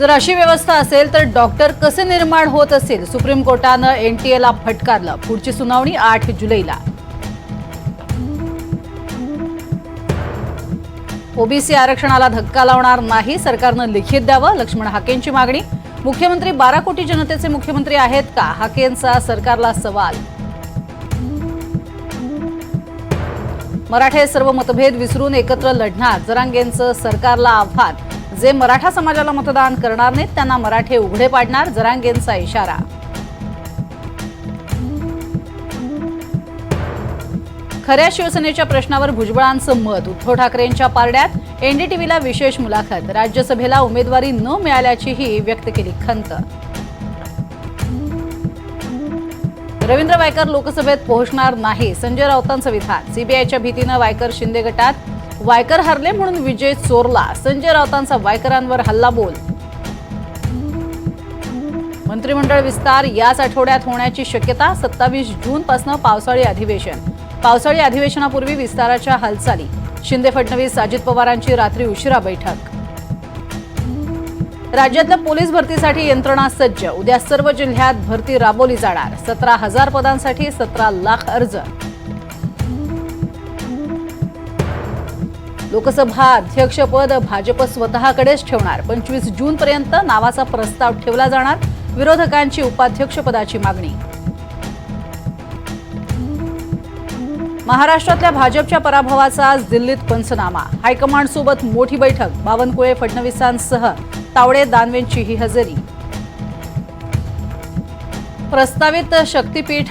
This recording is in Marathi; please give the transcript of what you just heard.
जर अशी व्यवस्था असेल तर डॉक्टर कसे निर्माण होत असेल सुप्रीम कोर्टानं एनटीएला फटकारलं. पुढची सुनावणी आठ जुलैला. ओबीसी आरक्षणाला धक्का लावणार नाही सरकारनं लिखित द्यावं? लक्ष्मण हाकेंची मागणी. मुख्यमंत्री बारा कोटी जनतेचे मुख्यमंत्री आहेत का? हाकेंचा सरकारला सवाल. मराठे सर्व मतभेद विसरून एकत्र लढणार जरांगेंचं सरकारला आव्हान. जे मराठा समाजाला मतदान करणार नाहीत त्यांना मराठे उघडे पाडणार जरांगेंचा इशारा. खऱ्या शिवसेनेच्या प्रश्नावर भुजबळांचं मत उद्धव ठाकरेंच्या पारड्यात एनडीटीव्हीला विशेष मुलाखत. राज्यसभेला उमेदवारी न मिळाल्याचीही व्यक्त केली खंत. रवींद्र वायकर लोकसभेत पोहोचणार नाही संजय राऊतांचं विधान. सीबीआयच्या भीतीनं वायकर शिंदे गटात वायकर हरले म्हणून विजय चोरला. संजय राऊतांचा वायकरांवर हल्ला बोल मंत्रिमंडळ विस्तार याच आठवड्यात होण्याची शक्यता सत्तावीस जून पासून पावसाळी अधिवेशन. पावसाळी अधिवेशनापूर्वी विस्ताराच्या हालचाली. शिंदे फडणवीस अजित पवारांची रात्री उशिरा बैठक. राज्यातल्या पोलीस भरतीसाठी यंत्रणा सज्ज. उद्या सर्व जिल्ह्यात भरती राबवली जाणार. सतरा हजार पदांसाठी सतरा लाख अर्ज. लोकसभा अध्यक्षपद भाजप स्वतःकडेच ठेवणार. पंचवीस जूनपर्यंत नावाचा प्रस्ताव ठेवला जाणार. विरोधकांची उपाध्यक्षपदाची मागणी. महाराष्ट्रातल्या भाजपच्या पराभवाचा आज दिल्लीत पंचनामा. हायकमांडसोबत मोठी बैठक. बावनकुळे फडणवीसांसह तावडे दानवेंचीही हजेरी. प्रस्तावित शक्तीपीठ